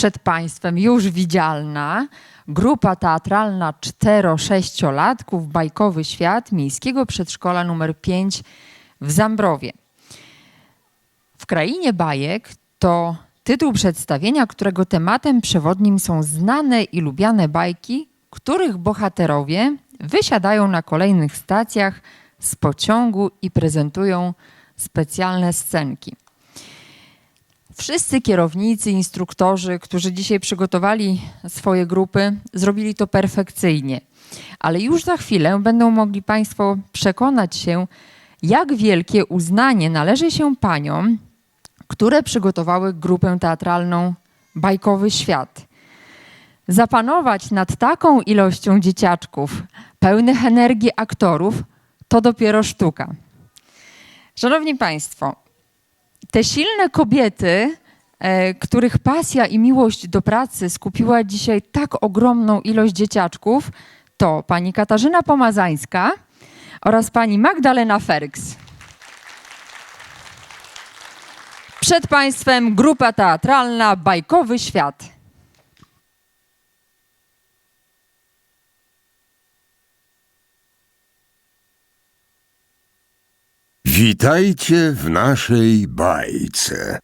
przed Państwem już widzialna grupa teatralna cztero-sześciolatków Bajkowy Świat Miejskiego Przedszkola numer 5 w Zambrowie. W Krainie Bajek to tytuł przedstawienia, którego tematem przewodnim są znane i lubiane bajki, których bohaterowie wysiadają na kolejnych stacjach z pociągu i prezentują specjalne scenki. Wszyscy kierownicy, instruktorzy, którzy dzisiaj przygotowali swoje grupy, zrobili to perfekcyjnie. Ale już za chwilę będą mogli Państwo przekonać się, jak wielkie uznanie należy się paniom, które przygotowały grupę teatralną Bajkowy Świat. Zapanować nad taką ilością dzieciaczków, pełnych energii aktorów, to dopiero sztuka. Szanowni Państwo, te silne kobiety, e, których pasja i miłość do pracy skupiła dzisiaj tak ogromną ilość dzieciaczków, to pani Katarzyna Pomazańska oraz pani Magdalena Ferks. Przed Państwem grupa teatralna Bajkowy Świat. Witajcie w naszej bajce.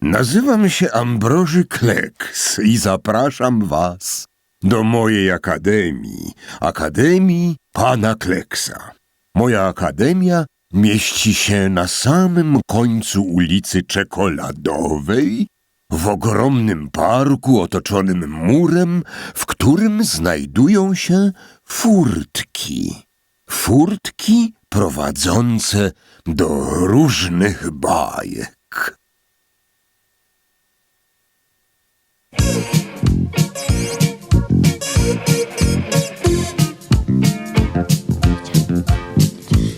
Nazywam się Ambroży Kleks i zapraszam was do mojej akademii, Akademii Pana Kleksa. Moja akademia mieści się na samym końcu ulicy Czekoladowej, w ogromnym parku otoczonym murem, w którym znajdują się furtki. Furtki prowadzące do różnych bajek.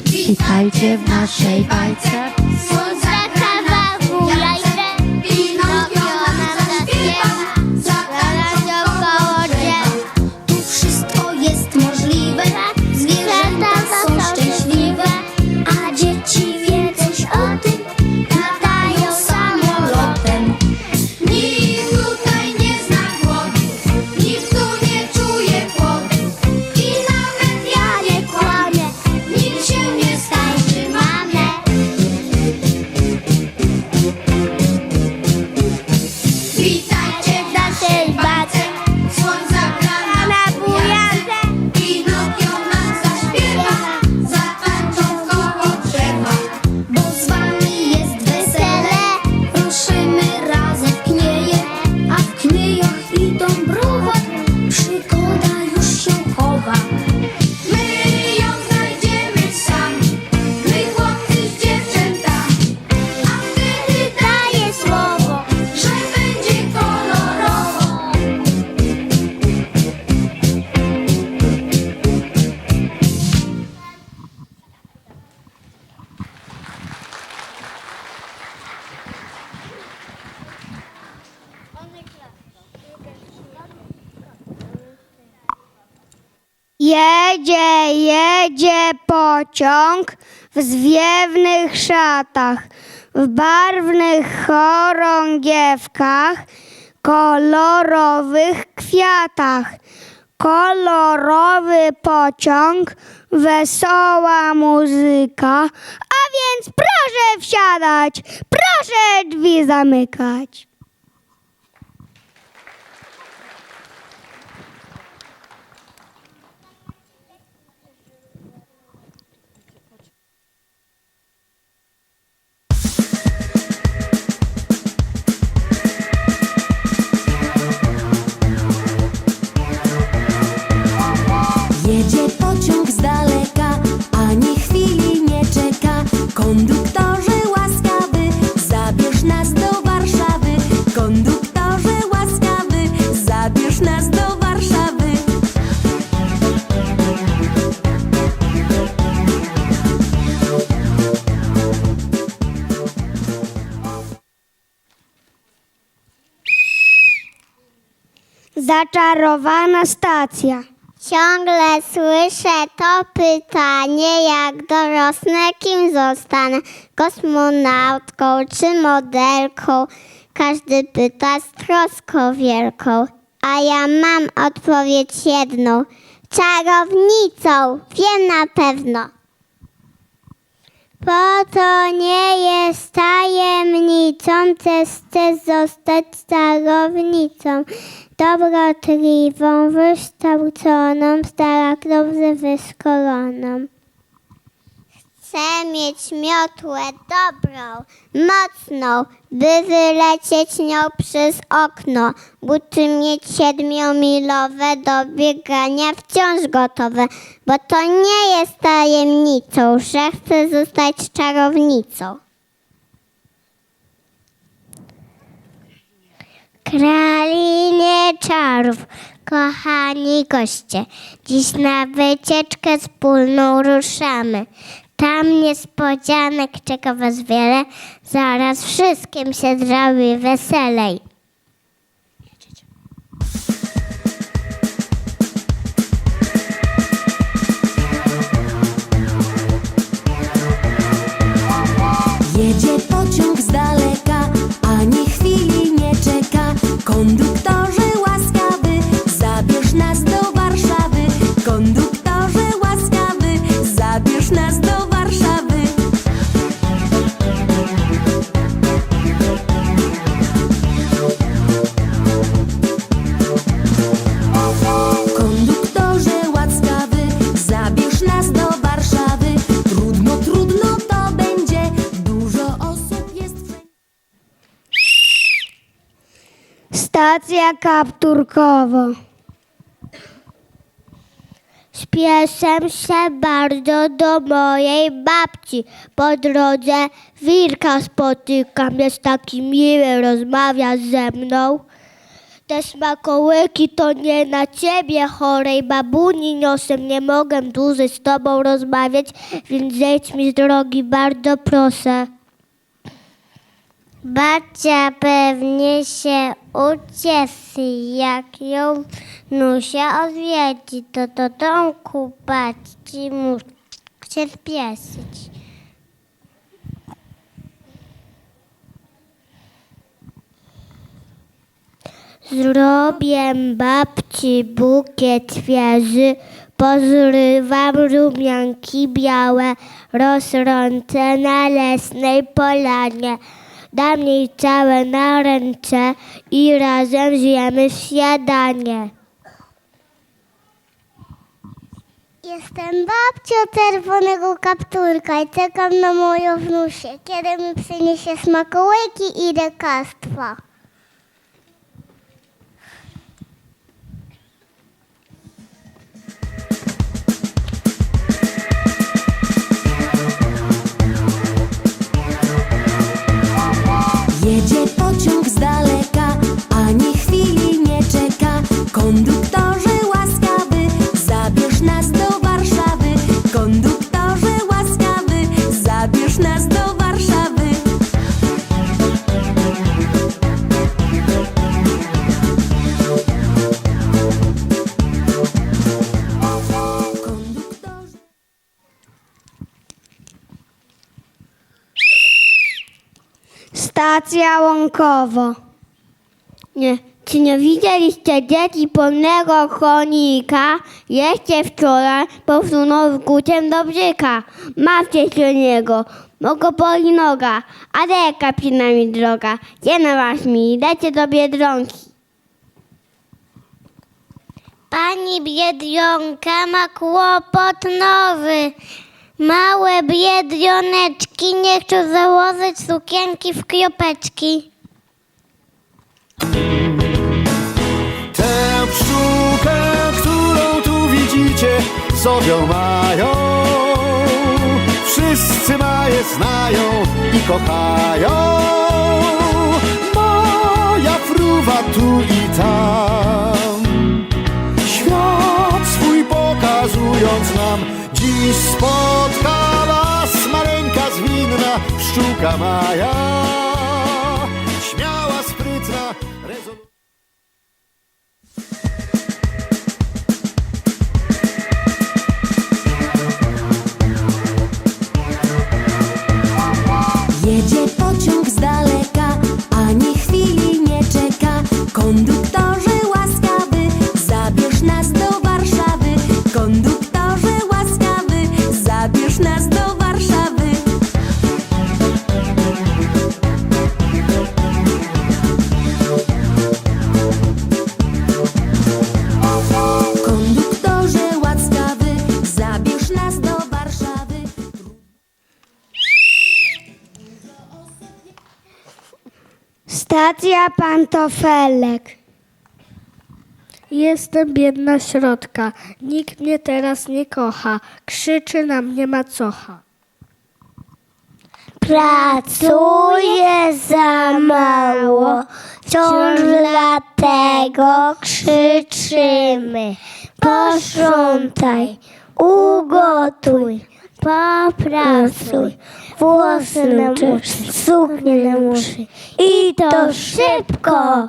Witajcie w naszej bajce. Jedzie pociąg w zwiewnych szatach, w barwnych chorągiewkach, kolorowych kwiatach. Kolorowy pociąg, wesoła muzyka, a więc proszę wsiadać, proszę drzwi zamykać. Konduktorze łaskawy, zabierz nas do Warszawy. Konduktorze łaskawy, zabierz nas do Warszawy. Zaczarowana stacja. Ciągle słyszę to pytanie, jak dorosnę, kim zostanę? Kosmonautką czy modelką? Każdy pyta z troską wielką, a ja mam odpowiedź jedną. Czarownicą, wiem na pewno. Bo to nie jest tajemnicą, też chcę zostać czarownicą. Dobrotliwą, wykształconą, starokrowę wyszkoloną. Chcę mieć miotłę dobrą, mocną, by wylecieć nią przez okno. Buty mieć siedmiomilowe do biegania wciąż gotowe, bo to nie jest tajemnicą, że chcę zostać czarownicą. Kralinie czarów, kochani goście, dziś na wycieczkę wspólną ruszamy. Tam niespodzianek czeka was wiele, zaraz wszystkim się zrobi weselej. Stacja kapturkowa. Śpieszę się bardzo do mojej babci. Po drodze wilka spotykam, jest taki miły, rozmawia ze mną. Te smakołyki to nie na ciebie chorej babuni niosę, nie mogę dłużej z tobą rozmawiać, więc zejdź mi z drogi, bardzo proszę. Babcia pewnie się ucieszy, jak ją Nusia odwiedzi, to do domku babci muszę się spieszyć. Zrobię babci bukiet świeży, pozrywam rumianki białe, rozrącę na lesnej polanie. Dam jej całe na ręce i razem zjemy śniadanie. Jestem babcią czerwonego kapturka i czekam na moją wnusię, kiedy mi przyniesie smakołyki i lekarstwa. Łąkowa. Nie. Czy nie widzieliście dzieci polnego konika? Jeszcze wczoraj posunął kuciem do bzyka. Mawcie się niego, bo go boli noga, a reka przynajmniej droga. Gdzie na was mi, dajcie do Biedronki. Pani Biedronka ma kłopot nowy. Małe biedroneczki nie chcą założyć sukienki w kropeczki. Tę pszczółkę, którą tu widzicie, sobie mają. Wszyscy maje znają i kochają. Moja fruwa tu i tam. Świat swój pokazując nam, dziś spotka was maleńka zwinna pszczółka Maja. кондуктор Stacja pantofelek. Jestem biedna środka, nikt mnie teraz nie kocha, krzyczy na mnie macocha. Pracuję za mało, wciąż dlatego krzyczymy. Posprzątaj, ugotuj, popracuj, włosy na muszy, suknię na muszy i to szybko.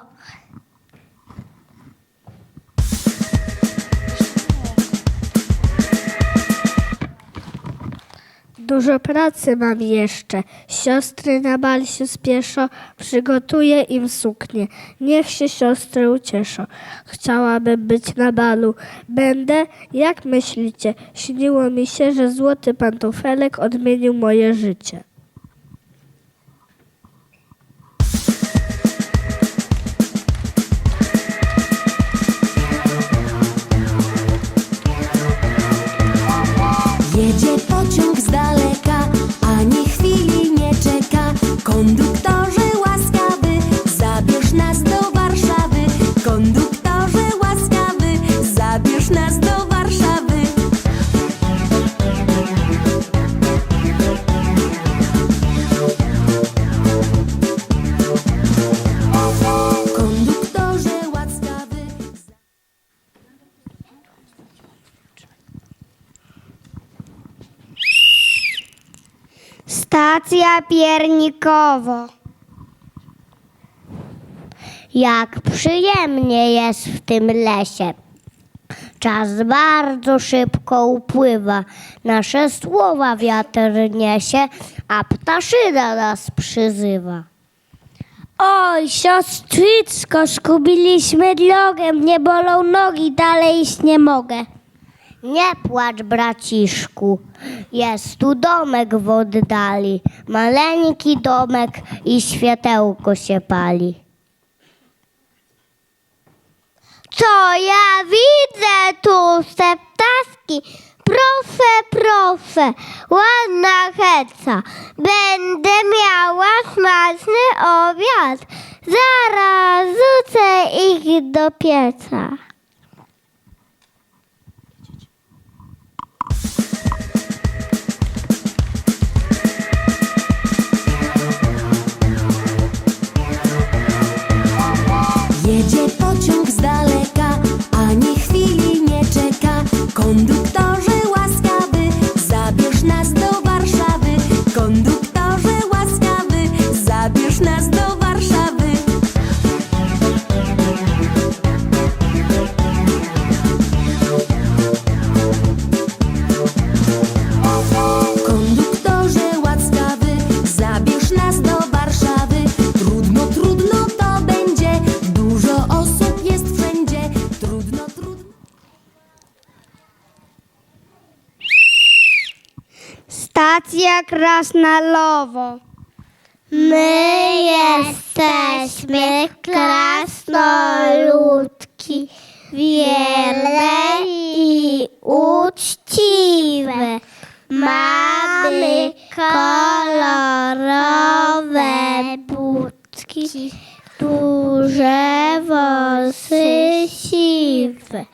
Dużo pracy mam jeszcze. Siostry na bal się spieszą, przygotuję im suknię. Niech się siostry ucieszą. Chciałabym być na balu. Będę, jak myślicie? Śniło mi się, że złoty pantofelek odmienił moje życie. Stacja piernikowo. Jak przyjemnie jest w tym lesie. Czas bardzo szybko upływa. Nasze słowa wiatr niesie, a ptaszyna nas przyzywa. Oj, siostrzyczko, zgubiliśmy drogę, mnie bolą nogi, dalej iść nie mogę. Nie płacz, braciszku. Jest tu domek w oddali. Maleńki domek i światełko się pali. Co ja widzę tu, te ptaski? Proszę, proszę, ładna heca. Będę miała smaczny obiad. Zaraz rzucę ich do pieca. Jedzie pociąg z daleka, ani chwili nie czeka. Konduktorze łaskawy, zabierz nas do Warszawy. Konduktorze łaskawy, zabierz nas do Stacja Krasnalowo. My jesteśmy krasnoludki, wierne i uczciwe. Mamy kolorowe budki, duże włosy siwe.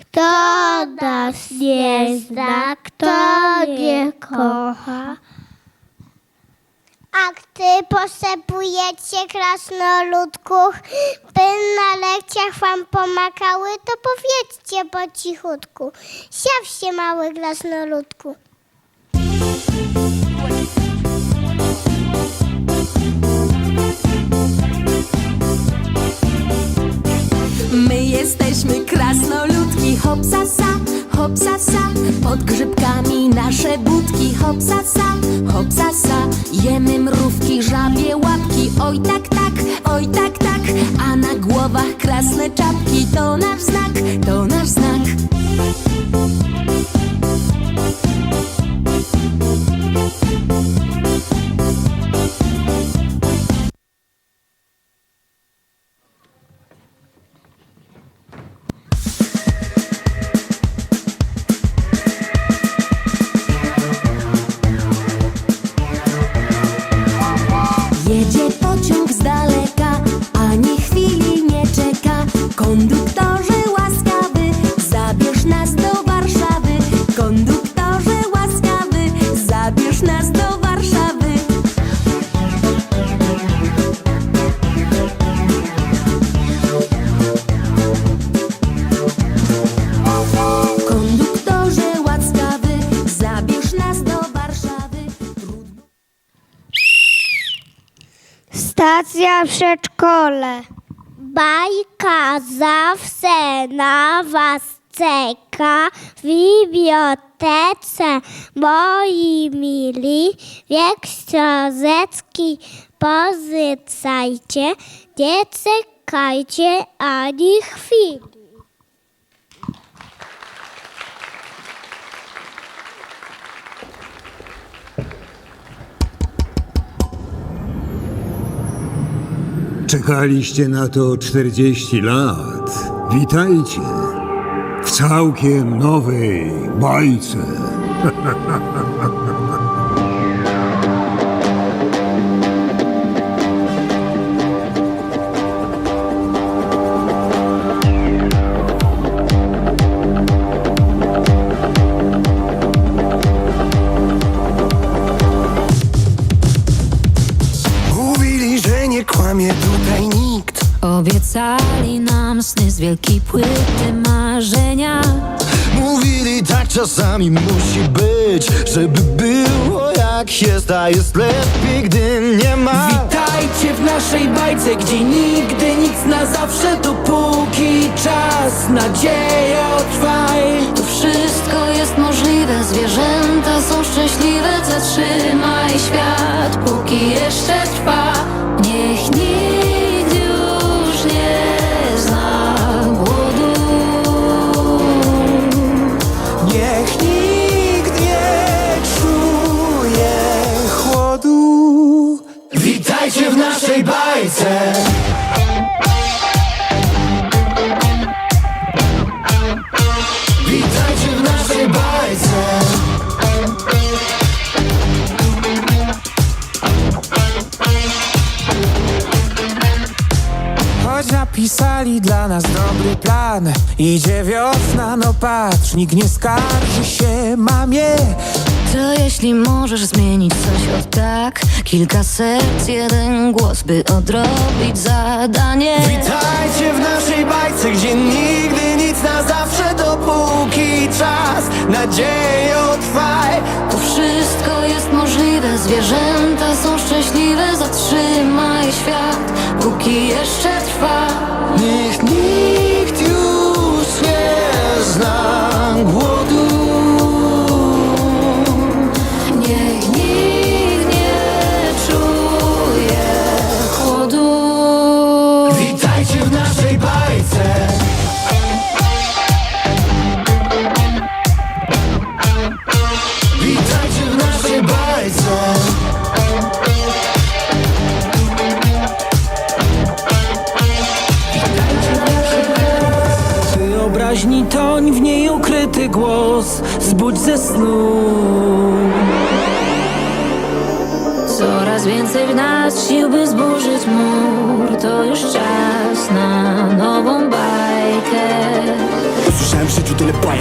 Kto nas nie zna, kto nie kocha. A gdy potrzebujecie krasnoludków, by na lekcjach wam pomagały, to powiedzcie po cichutku. Siaw się mały krasnoludku. My jesteśmy krasnoludki, hopsasa, hopsasa Pod grzybkami nasze budki, hopsasa, hopsasa Jemy mrówki, żabie łapki, oj tak, tak, oj tak, tak A na głowach krasne czapki, to nasz znak, to nasz znak przedszkole. Bajka zawsze na was czeka w bibliotece, moi mili. Wiek książeczki pozycajcie, nie czekajcie ani chwili. Czekaliście na to 40 lat. Witajcie w całkiem nowej bajce. musi być Żeby było jak jest, a jest lepiej, gdy nie ma. Witajcie w naszej bajce, gdzie nigdy nic na zawsze Dopóki czas, nadzieja trwaj Tu wszystko jest możliwe, zwierzęta są szczęśliwe Zatrzymaj świat, póki jeszcze trwa. Niech nikt bajce Witajcie w naszej bajce. Choć napisali dla nas dobry plan Idzie wiosna, no patrz, nikt nie skarży się mamie To jeśli możesz zmienić coś od tak Kilka serc, jeden głos, by odrobić zadanie. Witajcie w naszej bajce, gdzie nigdy nic na zawsze Dopóki czas, nadzieją trwaj Tu wszystko jest możliwe, zwierzęta są szczęśliwe Zatrzymaj świat, póki jeszcze trwa. Niech nikt już nie zna głodu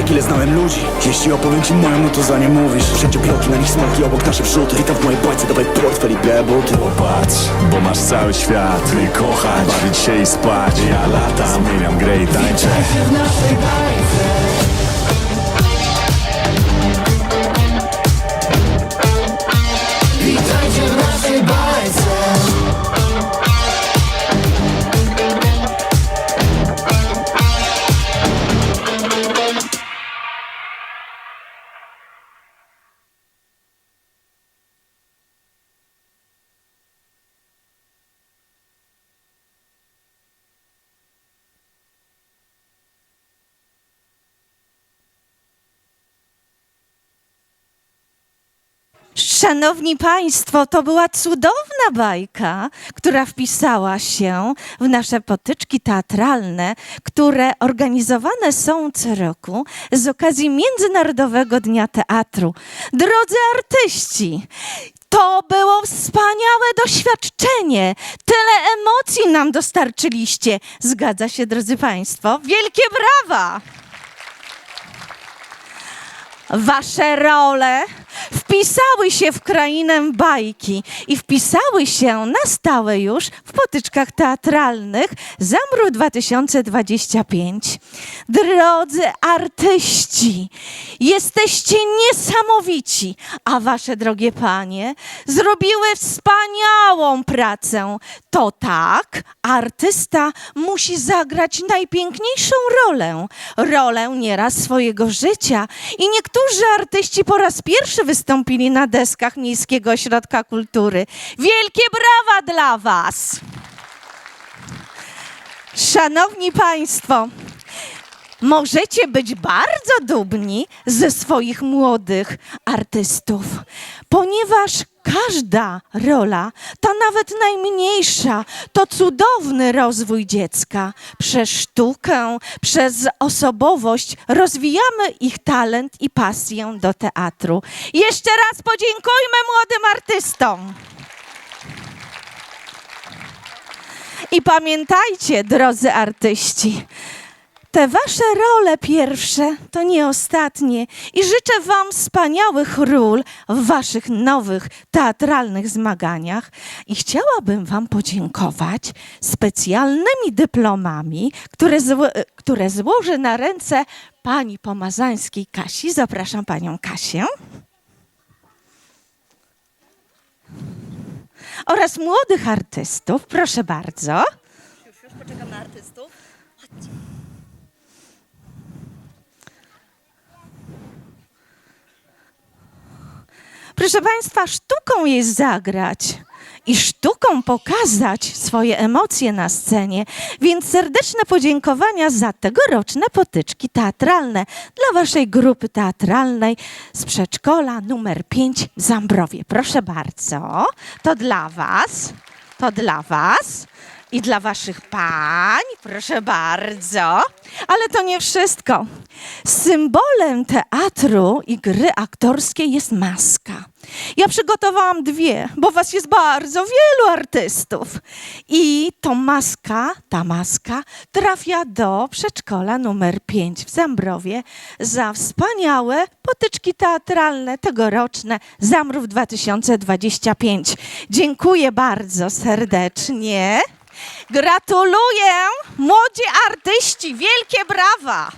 bajek, ile znałem ludzi. Jeśli opowiem ci moją, no to za nie mówisz. Wszędzie bloki, na nich smoki, obok nasze wrzuty Witam w mojej bajce, dawaj portfel i białe buty Popatrz, bo masz cały świat Ty kochać, bawić się i spać. Ja latam, zmieniam grę i tańczę w naszej bajce Szanowni Państwo, to była cudowna bajka, która wpisała się w nasze potyczki teatralne, które organizowane są co roku z okazji Międzynarodowego Dnia Teatru. Drodzy artyści, to było wspaniałe doświadczenie. Tyle emocji nam dostarczyliście. Zgadza się, drodzy Państwo? Wielkie brawa! Wasze role wpisały się w krainę bajki i wpisały się na stałe już w potyczkach teatralnych Zamrów 2025. Drodzy artyści, jesteście niesamowici, a wasze drogie panie zrobiły wspaniałe całą pracę, to tak, artysta musi zagrać najpiękniejszą rolę, rolę nieraz swojego życia. I niektórzy artyści po raz pierwszy wystąpili na deskach Miejskiego Ośrodka Kultury. Wielkie brawa dla Was! Szanowni Państwo, możecie być bardzo dumni ze swoich młodych artystów, ponieważ każda rola, ta nawet najmniejsza, to cudowny rozwój dziecka. Przez sztukę, przez osobowość rozwijamy ich talent i pasję do teatru. Jeszcze raz podziękujmy młodym artystom. I pamiętajcie, drodzy artyści, te wasze role pierwsze to nie ostatnie. I życzę wam wspaniałych ról w waszych nowych teatralnych zmaganiach. I chciałabym wam podziękować specjalnymi dyplomami, które, zło- które złożę na ręce pani pomazańskiej Kasi. Zapraszam panią Kasię. oraz młodych artystów. Proszę bardzo. Już, już poczekam na artystów. Proszę Państwa, sztuką jest zagrać i sztuką pokazać swoje emocje na scenie, więc serdeczne podziękowania za tegoroczne potyczki teatralne dla Waszej grupy teatralnej z przedszkola numer 5 w Zambrowie. Proszę bardzo, to dla Was, to dla Was i dla Waszych pań, proszę bardzo. Ale to nie wszystko. Symbolem teatru i gry aktorskiej jest maska. Ja przygotowałam dwie, bo was jest bardzo wielu artystów. I to maska, ta maska trafia do przedszkola numer 5 w Zambrowie za wspaniałe potyczki teatralne tegoroczne Zamrów 2025. Dziękuję bardzo serdecznie. Gratuluję, młodzi artyści, wielkie brawa!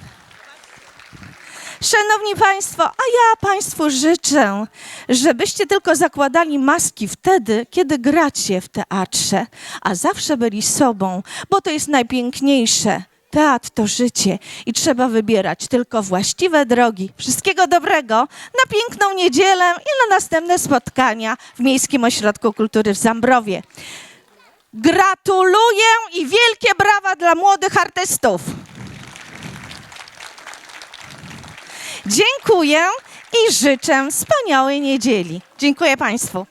Szanowni Państwo, a ja Państwu życzę, żebyście tylko zakładali maski wtedy, kiedy gracie w teatrze, a zawsze byli sobą, bo to jest najpiękniejsze. Teatr to życie i trzeba wybierać tylko właściwe drogi. Wszystkiego dobrego na piękną niedzielę i na następne spotkania w Miejskim Ośrodku Kultury w Zambrowie. Gratuluję i wielkie brawa dla młodych artystów. Dziękuję i życzę wspaniałej niedzieli. Dziękuję Państwu.